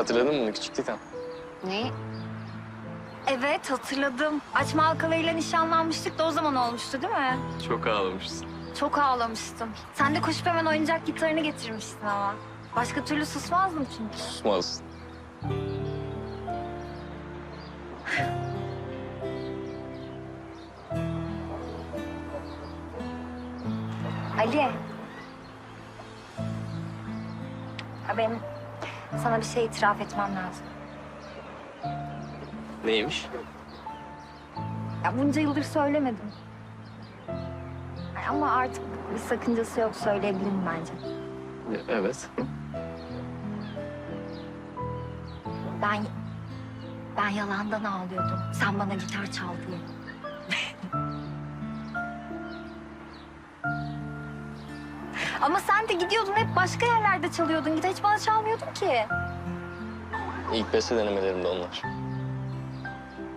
Hatırladın mı küçüklükten? Ne? Evet hatırladım. Açma halkalarıyla nişanlanmıştık da o zaman olmuştu değil mi? Çok ağlamışsın. Çok ağlamıştım. Sen de koşup hemen oyuncak gitarını getirmiştin ama. Başka türlü susmazdım çünkü. Susmaz. Ali. Ha benim sana bir şey itiraf etmem lazım. Neymiş? Ya bunca yıldır söylemedim. Ay Ama artık bir sakıncası yok söyleyebilirim bence. E- Evet. Ben ben yalandan ağlıyordum. Sen bana gitar çal diye. Ama sen de gidiyordun hep başka yerlerde çalıyordun. Gitar hiç bana çalmıyordun ki. İlk beste denemelerimde onlar.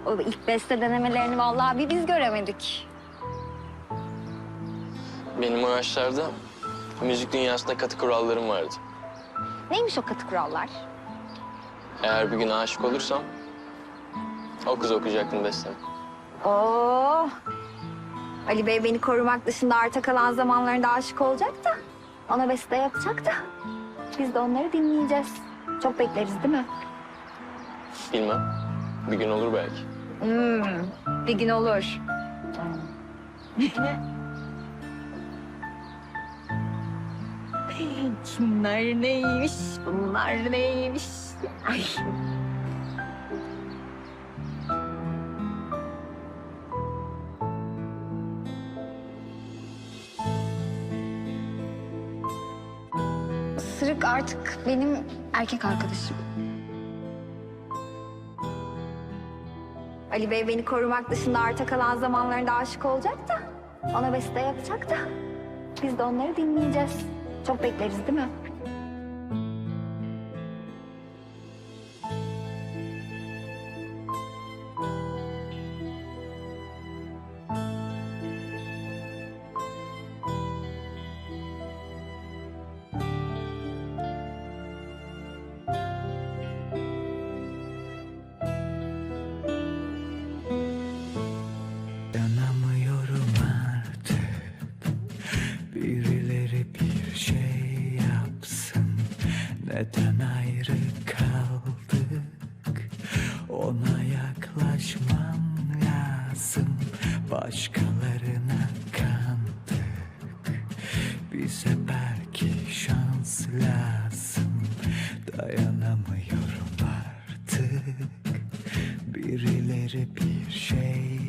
O ilk beste denemelerini vallahi bir biz göremedik. Benim o yaşlarda müzik dünyasında katı kurallarım vardı. Neymiş o katı kurallar? Eğer bir gün aşık olursam o kız okuyacaktım bestemi. Oo. Ali Bey beni korumak dışında arta kalan zamanlarında aşık olacak da... ...ona beste yapacak da... ...biz de onları dinleyeceğiz. Çok bekleriz değil mi? Bilmem. Bir gün olur belki. Hmm, bir gün olur. Kimler neymiş, bunlar neymiş? Ay. Sırık artık benim erkek arkadaşım. Ali Bey beni korumak dışında arta kalan zamanlarında aşık olacak da... ...ona beste yapacak da... ...biz de onları dinleyeceğiz. Çok bekleriz değil mi? Başkalarına kandık. Bize belki şans lazım. Dayanamıyorum artık. Birileri bir şey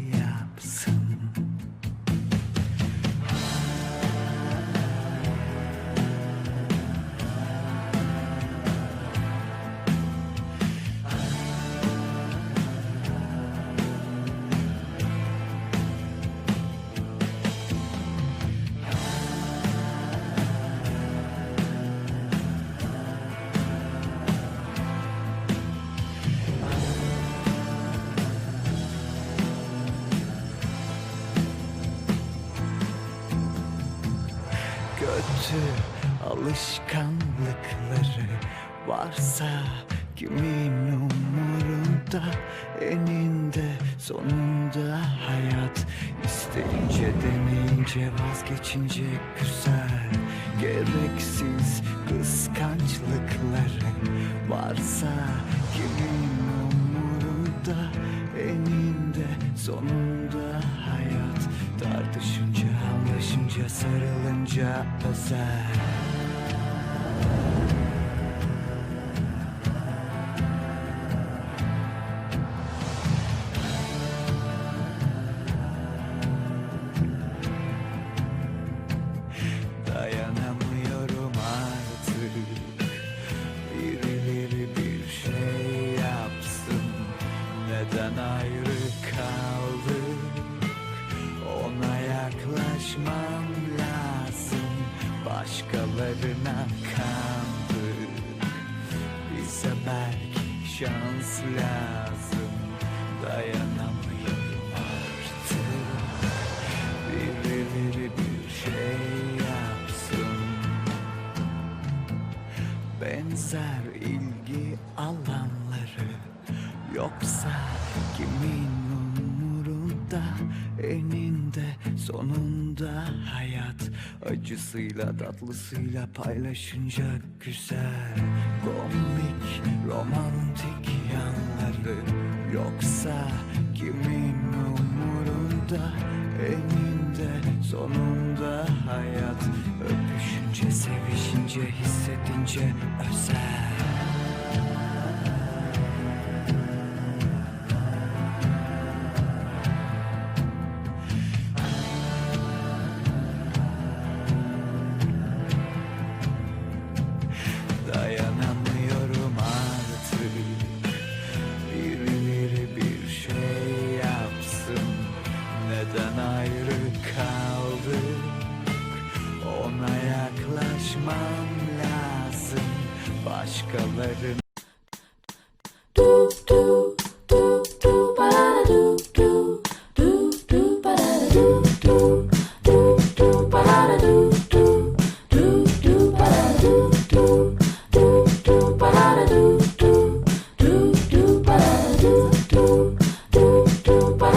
kötü alışkanlıkları varsa kimin umurunda? Eninde sonunda hayat isteyince deneyince vazgeçince güzel gereksiz kıskançlıkları varsa kimin umurunda? Eninde sonunda hayat tartışınca anlaşınca sarılınca özel Dayanamıyorum Başkalarına kandık Bize belki şans lazım. Dayanamıyorum artık. Birileri bir şey yapsın. Benzer ilgi alanları Yoksa kimin umurunda eninde sonunda hayat Acısıyla tatlısıyla paylaşınca güzel. Komik romantik yanları Yoksa kimin umurunda? Eninde sonunda hayat Öpüşünce sevişince hissedince özel Ona yaklaşmam lazım Başkalarının